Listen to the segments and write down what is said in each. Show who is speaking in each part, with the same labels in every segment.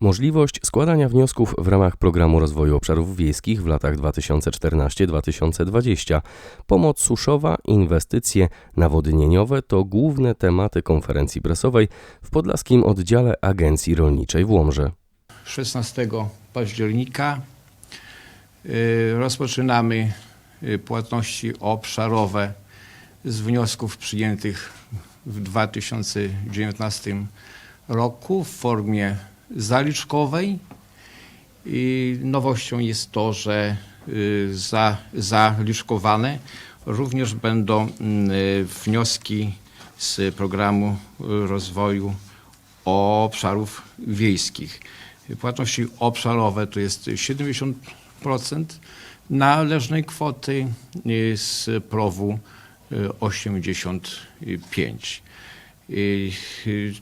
Speaker 1: Możliwość składania wniosków w ramach Programu Rozwoju Obszarów Wiejskich w latach 2014-2020, pomoc suszowa, inwestycje nawodnieniowe to główne tematy konferencji prasowej w podlaskim oddziale Agencji Rolniczej w Łomży.
Speaker 2: 16 października y, rozpoczynamy y, płatności obszarowe z wniosków przyjętych w 2019 roku w formie zaliczkowej. Nowością jest to, że y, za, zaliczkowane również będą y, wnioski z programu rozwoju obszarów wiejskich. Płatności obszarowe to jest 70% należnej kwoty, y, z PROW-u y, 85%. Y,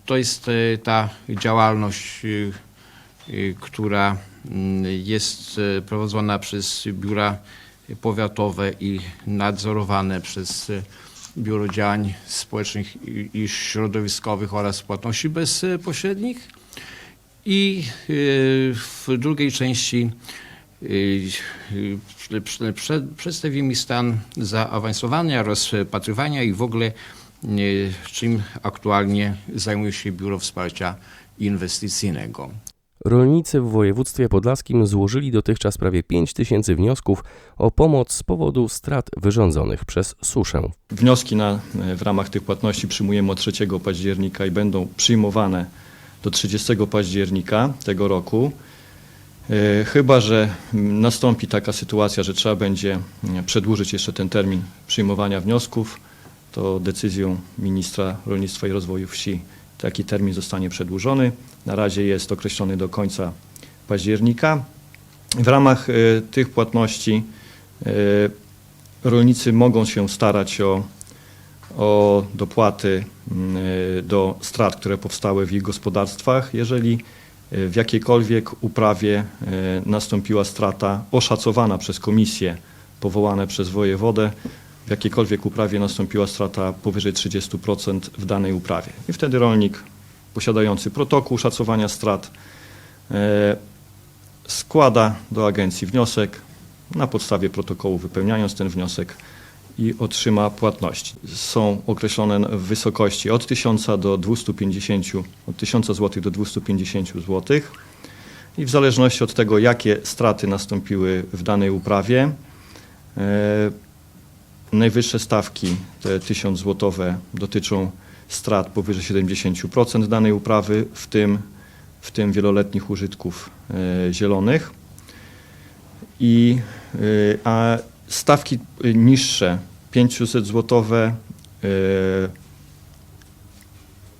Speaker 2: To jest y, ta działalność, y, która mm, jest prowadzona przez biura powiatowe i nadzorowane przez Biuro Działań Społecznych i- Środowiskowych oraz Płatności Bezpośrednich. I w drugiej części prze- prze- prze- przedstawimy stan zaawansowania, rozpatrywania i w ogóle czym aktualnie zajmuje się Biuro Wsparcia Inwestycyjnego.
Speaker 1: Rolnicy w województwie podlaskim złożyli dotychczas prawie 5 tysięcy wniosków o pomoc z powodu strat wyrządzonych przez suszę.
Speaker 3: Wnioski na, w ramach tych płatności przyjmujemy od 3 października i będą przyjmowane do 30 października tego roku. E, Chyba, że nastąpi taka sytuacja, że trzeba będzie mm, przedłużyć jeszcze ten termin przyjmowania wniosków, to decyzją ministra rolnictwa i rozwoju wsi taki termin zostanie przedłużony. Na razie jest określony do końca października. W ramach e, tych płatności e, rolnicy mogą się starać o, o dopłaty mm, e, do strat, które powstały w ich gospodarstwach, jeżeli w jakiejkolwiek uprawie nastąpiła strata oszacowana przez komisje powołane przez wojewodę, w jakiejkolwiek uprawie nastąpiła strata powyżej 30% w danej uprawie. I wtedy rolnik posiadający protokół szacowania strat e, składa do agencji wniosek, na podstawie protokołu wypełniając ten wniosek i otrzyma płatności. Są określone wysokości od 1000 do 250, od 1000 zł do 250 zł i w zależności od tego, jakie straty nastąpiły w danej uprawie, e, najwyższe stawki, te 1000 złotowe, dotyczą strat powyżej 70% danej uprawy, w tym, w tym wieloletnich użytków e, zielonych. I, y, a stawki y, niższe, 500 złotowe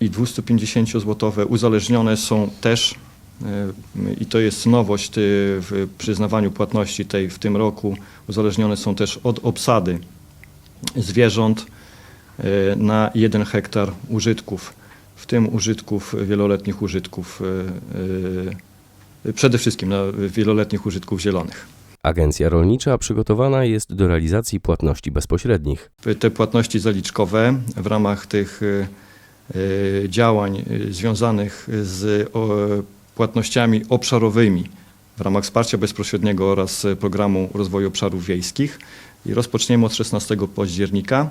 Speaker 3: i 250 złotowe uzależnione są też i to jest nowość w przyznawaniu płatności tej w tym roku, uzależnione są też od obsady zwierząt y, na 1 hektar użytków, w tym użytków, wieloletnich użytków, y, przede wszystkim na wieloletnich użytków zielonych.
Speaker 1: Agencja Rolnicza przygotowana jest do realizacji płatności bezpośrednich.
Speaker 3: Te płatności zaliczkowe w ramach tych działań związanych z płatnościami obszarowymi w ramach wsparcia bezpośredniego oraz programu rozwoju obszarów wiejskich i rozpoczniemy od 16 października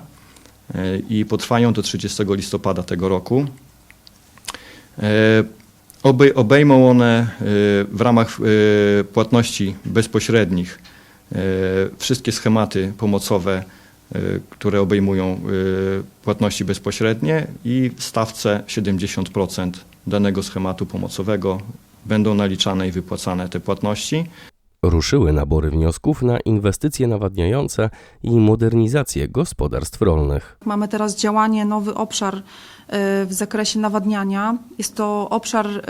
Speaker 3: y, i potrwają do 30 listopada tego roku. E, Obej, obejmą one e, w ramach e, płatności bezpośrednich e, wszystkie schematy pomocowe, e, które obejmują e, płatności bezpośrednie i w stawce 70% danego schematu pomocowego będą naliczane i wypłacane te płatności.
Speaker 1: Ruszyły nabory wniosków na inwestycje nawadniające i modernizację gospodarstw rolnych.
Speaker 4: Mamy teraz działanie, nowy obszar y, w zakresie nawadniania. Jest to obszar, y,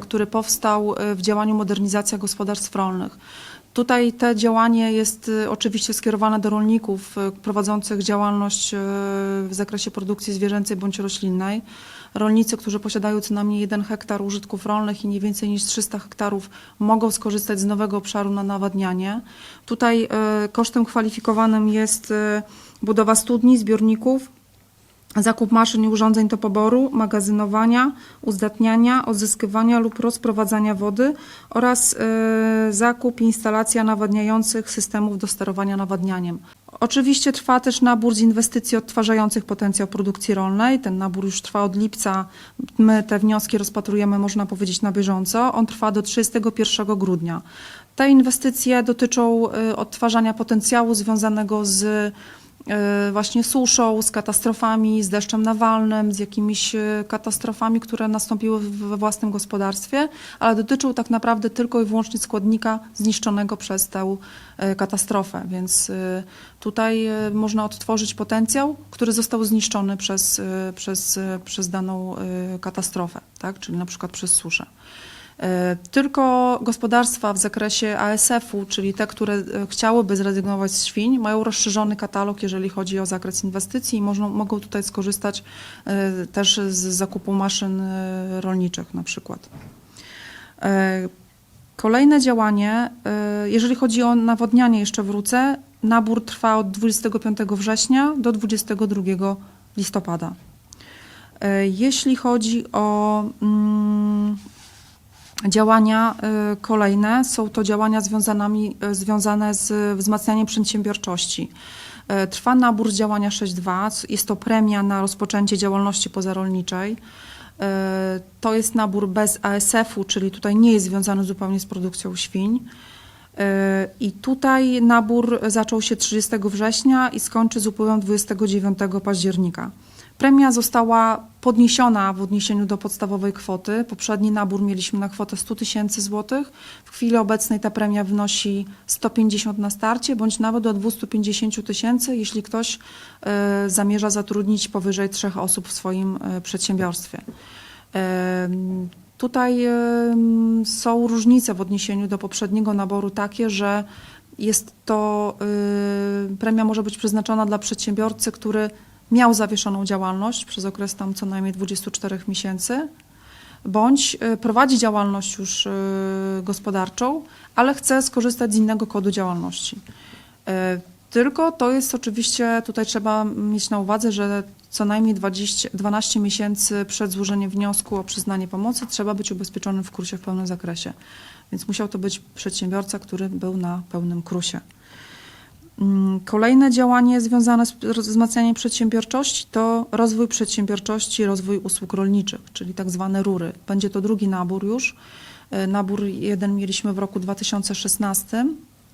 Speaker 4: który powstał y, w działaniu modernizacja gospodarstw rolnych. Tutaj te działanie jest y, oczywiście skierowane do rolników y, prowadzących działalność y, w zakresie produkcji zwierzęcej bądź roślinnej. Rolnicy, którzy posiadają co najmniej 1 hektar użytków rolnych i nie więcej niż 300 hektarów mogą skorzystać z nowego obszaru na nawadnianie. Tutaj kosztem kwalifikowanym jest budowa studni, zbiorników, zakup maszyn i urządzeń do poboru, magazynowania, uzdatniania, odzyskiwania lub rozprowadzania wody oraz y, zakup i instalacja nawadniających systemów do sterowania nawadnianiem. Oczywiście trwa też nabór z inwestycji odtwarzających potencjał produkcji rolnej. Ten nabór już trwa od lipca. My te wnioski rozpatrujemy, można powiedzieć, na bieżąco. On trwa do 31 grudnia. Te inwestycje dotyczą y, odtwarzania potencjału związanego z właśnie suszą, z katastrofami, z deszczem nawalnym, z jakimiś y, katastrofami, które nastąpiły we własnym gospodarstwie, ale dotyczą tak naprawdę tylko i wyłącznie składnika zniszczonego przez tę y, katastrofę. Więc tutaj można odtworzyć potencjał, który został zniszczony przez, przez, przez daną katastrofę, tak? czyli na przykład przez suszę. E, Tylko gospodarstwa w zakresie ASF-u, czyli te, które e, chciałyby zrezygnować z świń, mają rozszerzony katalog, jeżeli chodzi o zakres inwestycji i można, mogą tutaj skorzystać e, też z zakupu maszyn rolniczych na przykład. Kolejne działanie, jeżeli chodzi o nawodnianie, jeszcze wrócę. Nabór trwa od 25 września do 22 listopada. Jeśli chodzi o mm, działania y, kolejne, są to działania związanymi, y, związane z wzmacnianiem przedsiębiorczości. Y, Trwa nabór z działania 6.2, jest to premia na rozpoczęcie działalności pozarolniczej. To jest nabór bez ASF-u, czyli tutaj nie jest związany zupełnie z produkcją świń. I tutaj nabór zaczął się 30 września i skończy z upływem 29 października. Premia została podniesiona w odniesieniu do podstawowej kwoty. Poprzedni nabór mieliśmy na kwotę 100 tysięcy złotych. W chwili obecnej ta premia wynosi 150 na starcie, bądź nawet do 250 tysięcy, jeśli ktoś e, zamierza zatrudnić powyżej trzech osób w swoim e, przedsiębiorstwie. Tutaj są różnice w odniesieniu do poprzedniego naboru takie, że jest to y, premia może być przeznaczona dla przedsiębiorcy, który miał zawieszoną działalność przez okres tam co najmniej 24 miesięcy, bądź y, prowadzi działalność już y, gospodarczą, ale chce skorzystać z innego kodu działalności. Tylko to jest oczywiście, tutaj trzeba mieć na uwadze, że co najmniej 20, 12 miesięcy przed złożeniem wniosku o przyznanie pomocy trzeba być ubezpieczonym w kursie w pełnym zakresie. Więc musiał to być przedsiębiorca, który był na pełnym krusie. Mm, Kolejne działanie związane z wzmacnianiem przedsiębiorczości to rozwój przedsiębiorczości, rozwój usług rolniczych, czyli tak zwane rury. Będzie to drugi nabór już. E, Nabór jeden mieliśmy w roku 2016.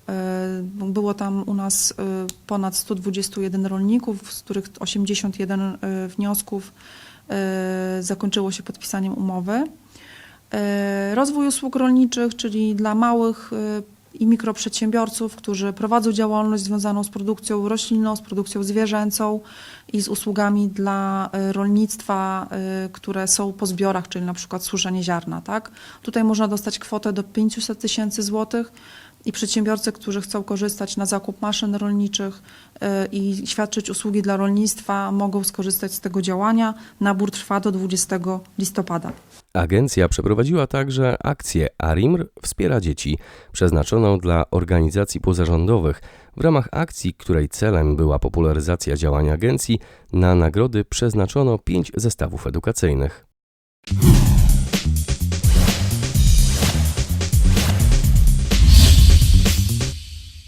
Speaker 4: E, Było tam u nas e, ponad 121 rolników, z których 81 e, wniosków zakończyło się podpisaniem umowy. Rozwój usług rolniczych, czyli dla małych i mikroprzedsiębiorców, którzy prowadzą działalność związaną z produkcją roślinną, z produkcją zwierzęcą i z usługami dla rolnictwa, które są po zbiorach, czyli na przykład suszenie ziarna. Tak? Tutaj można dostać kwotę do 500 tysięcy złotych i przedsiębiorcy, którzy chcą korzystać na zakup maszyn rolniczych e, i świadczyć usługi dla rolnictwa, mogą skorzystać z tego działania. Nabór trwa do 20 listopada.
Speaker 1: Agencja przeprowadziła także akcję ARIMR Wspiera Dzieci, przeznaczoną dla organizacji pozarządowych. W ramach akcji, której celem była popularyzacja działań agencji, na nagrody przeznaczono pięć zestawów edukacyjnych.